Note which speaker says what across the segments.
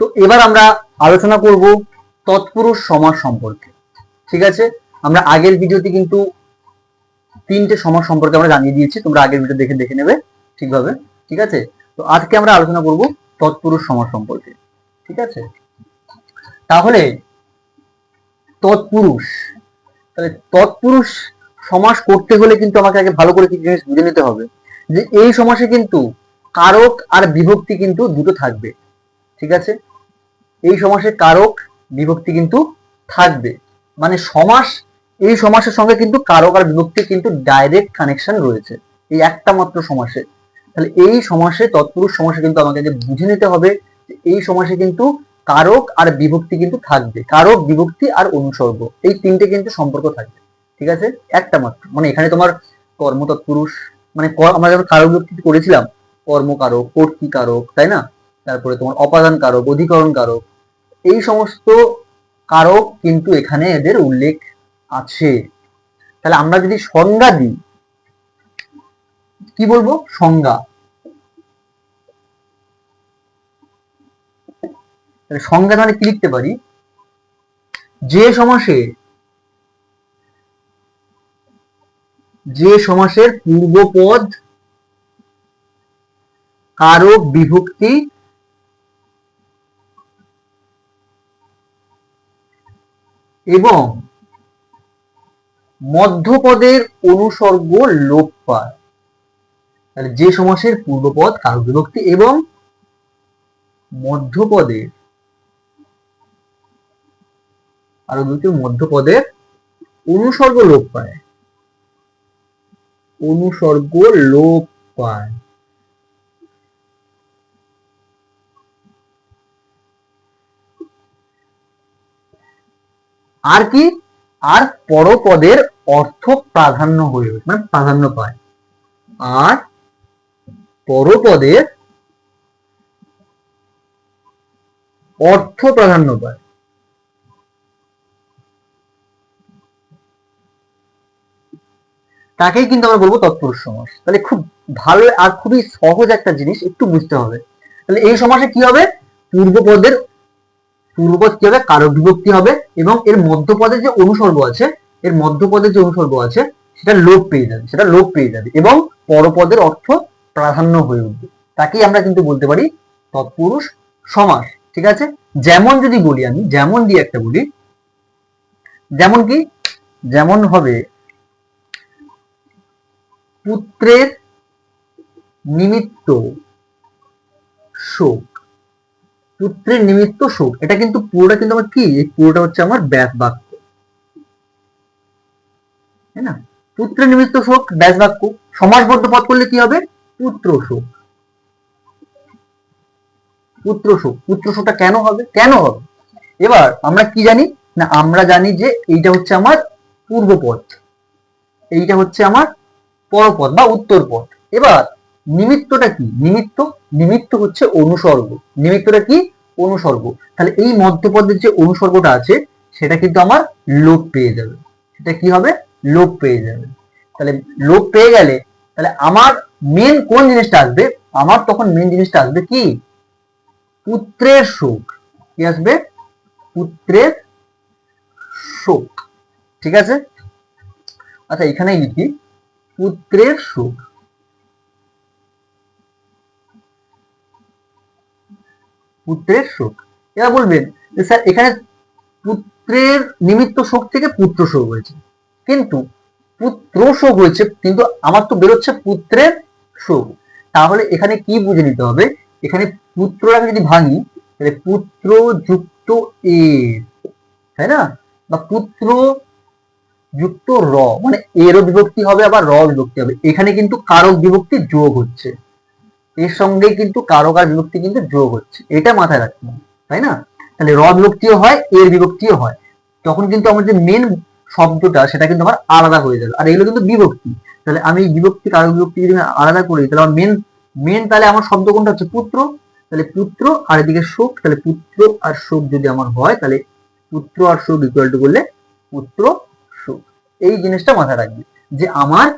Speaker 1: তো এবার আমরা আলোচনা করব তৎপুরুষ সমাস সম্পর্কে। ঠিক আছে? আমরা আগের ভিডিওতে কিন্তু তিনটে সমাস সম্পর্কে আমরা জানিয়ে দিয়েছি, তোমরা আগের ভিডিও দেখে দেখে নেবে ঠিকভাবে। ঠিক আছে? তো আজকে আমরা আলোচনা করব তৎপুরুষ সমাস সম্পর্কে। ঠিক আছে? তাহলে তৎপুরুষ। তাহলে তৎপুরুষ সমাস করতে হলে কিন্তু আমাকে আগে ভালো করে কিছু জিনিস বুঝে নিতে হবে। যে এই সমাসে কিন্তু কারক আর বিভক্তি কিন্তু দুটো থাকবে। ঠিক আছে? এই সমাসে কারক বিভক্তি কিন্তু থাকবে। মানে সমাস, এই সমাসের সঙ্গে কিন্তু কারক আর বিভক্তি কিন্তু ডাইরেক্ট কানেকশন রয়েছে। এই একটা মাত্র সমাসে। তাহলে এই সমাসে তৎপুরুষ সমাসে কিন্তু আমাকে বুঝে নিতে হবে এই সমাসে কিন্তু কারক আর বিভক্তি কিন্তু থাকবে। কারক, বিভক্তি আর অনুসর্গ, এই তিনটে কিন্তু সম্পর্ক থাকবে। ঠিক আছে? একটা মাত্র। মানে এখানে তোমার কর্ম তৎপুরুষ মানে আমরা যখন কারক বিভক্তি করেছিলাম কর্মকারক কর্তৃকারক তাই না? তারপরে তোমার অপাদান কারক, অধিকরণ কারক এই সমস্ত কারক কিন্তু এখানে এদের উল্লেখ আছে। তাহলে আমরা যদি সংজ্ঞা দিই, কি বলব? সংজ্ঞা। সংজ্ঞা তাহলে কি লিখতে পারি? যে সমাসে, যে সমাসের পূর্বপদ কারক বিভক্তি এবং মধ্যপদের অনুসর্গ লোপ পায় তাহলে যে সমাসের পূর্বপদ কারক বিভক্তি এবং মধ্যপদের বিভক্তি ও মধ্যপদের অনুসর্গ লোপ পায় অনুসর্গ লোপ পায় আর কি? আর পরপদের অর্থ প্রাধান্য হয়ে ওঠে মানে প্রাধান্য পায়। আর পরপদের অর্থ প্রাধান্য পায়। তাকেই কিন্তু আমরা বলব তৎপুরুষ সমাস। তাহলে খুব ভালো আর খুবই সহজ একটা জিনিস, একটু বুঝতে হবে। তাহলে এই সমাসে কি হবে? পূর্বপদের পূর্বপদ কি হবে, কারক বিভক্তি হবে এবং এর মধ্যপদে যে অনুসর্গ আছে, এর মধ্যপদের যে অনুসর্গ আছে, সেটা লোপ পেয়ে যাবে, সেটা লোপ পেয়ে যাবে এবং পরপদের অর্থ প্রাধান্য হয়ে উঠবে। তাকেই আমরা কিন্তু বলতে পারি তৎপুরুষ সমাস, ঠিক আছে? যেমন যদি বলি আমি, যেমন দিয়ে একটা বলি, যেমন কি? যেমন হবে পুত্রের নিমিত্ত শোক। পুত্রের নিমিত্ত শোক এটা কিন্তু পুরোটা কিন্তু আমার কি? এই পুরোটা হচ্ছে আমার ব্যাস বাক্য। তাই না? পুত্রের নিমিত্ত শোক ব্যাস বাক্য। সমাসবদ্ধ পদ করলে কি হবে? পুত্র শোক পুত্র শোক পুত্র শোকটা কেন হবে? কেন হবে? এবার আমরা কি জানি? না, আমরা জানি যে এইটা হচ্ছে আমার পূর্বপদ। এইটা হচ্ছে আমার পরপদ বা উত্তর পদ এবার নিমিত্তটা কি? নিমিত্ত নিমিত্ত হচ্ছে অনুসর্গ। নিমিত্তটা কি? অনুসর্গ। তাহলে এই মধ্যপদের যে অনুসর্গটা আছে, সেটা কিন্তু আমার লোপ পেয়ে যাবে। সেটা কি হবে? লোপ পেয়ে যাবে। তাহলে লোপ পেয়ে গেলে, তাহলে আমার মেন কোন জিনিসটা আসবে? আমার তখন মেন জিনিসটা আসবে কি? পুত্রের সুখ কি আসবে? পুত্রের শোক। ঠিক আছে? আচ্ছা এখানেই লিখি। পুত্রের সুখ পুত্রের শোক। এরা বলবেন যে, স্যার, এখানে পুত্রের নিমিত্ত শোক থেকে পুত্র শোক হয়েছে। কিন্তু পুত্র শোক হয়েছে, কিন্তু আমার তো বেরোচ্ছে পুত্রের শোক। তাহলে এখানে কি বুঝে নিতে হবে? এখানে পুত্রটাকে যদি ভাঙি, তাহলে পুত্র যুক্ত এর, তাই না? বা পুত্র যুক্ত র মানে এরও বিভক্তি হবে, আবার র বিভক্তি হবে। এখানে কিন্তু কারক বিভক্তি যোগ হচ্ছে। এর সঙ্গে কিন্তু কারক আর বিভক্তি কিন্তু যোগ হচ্ছে। এটা মাথায় রাখতে হবে, তাই না? তাহলে র বিভক্তিও হয়, এর বিভক্তিও হয়। তখন কিন্তু আমার যে মেন শব্দটা, সেটা কিন্তু আমার আলাদা হয়ে যাবে। আর এগুলো কিন্তু বিভক্তি। তাহলে আমি বিভক্তি কারক বিভক্তি যদি আলাদা করি, তাহলে আমার মেন মেন তাহলে আমার শব্দ কোনটা হচ্ছে? পুত্র। তাহলে পুত্র আর এদিকে শোক। তাহলে পুত্র আর শোক যদি আমার হয়, তাহলে পুত্র আর শোক ইকুয়াল টু করলে পুত্র, শোক। এই জিনিসটা মাথায় রাখবে যে আমার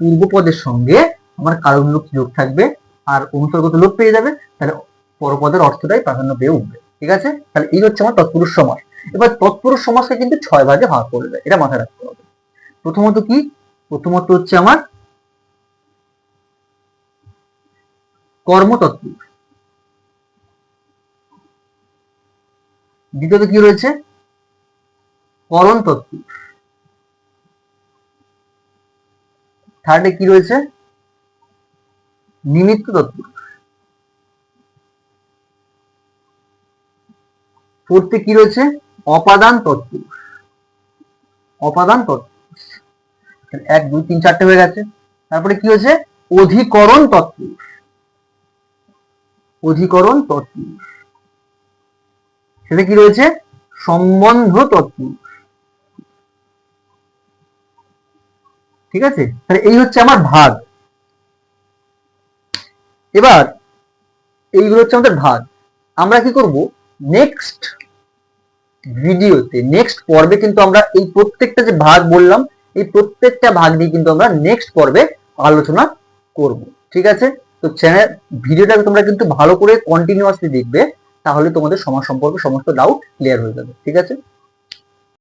Speaker 1: পূর্বপদের সঙ্গে আমার কারক বিভক্তি যোগ থাকবে আর অনুসর্গ তো লোপ পেয়ে যাবে, তাহলে পরপদের অর্থটাই প্রাধান্য পেয়ে উঠবে। ঠিক আছে? তাহলে এই হচ্ছে আমার তৎপুরুষ সমাস। এবার তৎপুরুষ সমাসকে কিন্তু ছয় ভাগে ভাগ করবে এটা মাথায় রাখতে হবে। প্রথমত কি? প্রথমত হচ্ছে আমার কর্মতত্ত্ব দ্বিতীয়ত কি রয়েছে? করণ তত্ত্ব থার্ডে কি রয়েছে? নিমিত্ত তত্ত্ব। ফোর্থে কি রয়েছে? অপাদান তত্ত্ব। অপাদান তত্ত্ব। এক, দুই, তিন, চারটে হয়ে গেছে। তারপরে কি হয়েছে? অধিকরণ তত্ত্ব। অধিকরণ তত্ত্ব। সেটা কি রয়েছে? সম্বন্ধ তত্ত্ব। ঠিক আছে? তাহলে এই হচ্ছে আমার ভাগ। এবার এইগুলো হচ্ছে আমাদের ভাগ। আমরা কি করব? নেক্সট ভিডিওতে নেক্সট পর্বে কিন্তু আমরা এই প্রত্যেকটা যে ভাগ বললাম, এই প্রত্যেকটা ভাগ নিয়ে কিন্তু আমরা নেক্সট পর্বে আলোচনা করব। ঠিক আছে? তো চ্যানেল ভিডিওটাকে তোমরা কিন্তু ভালো করে কন্টিনিউয়াসলি দেখবে, তাহলে তোমাদের সমাজ সম্পর্কে সমস্ত ডাউট ক্লিয়ার হয়ে যাবে। ঠিক আছে?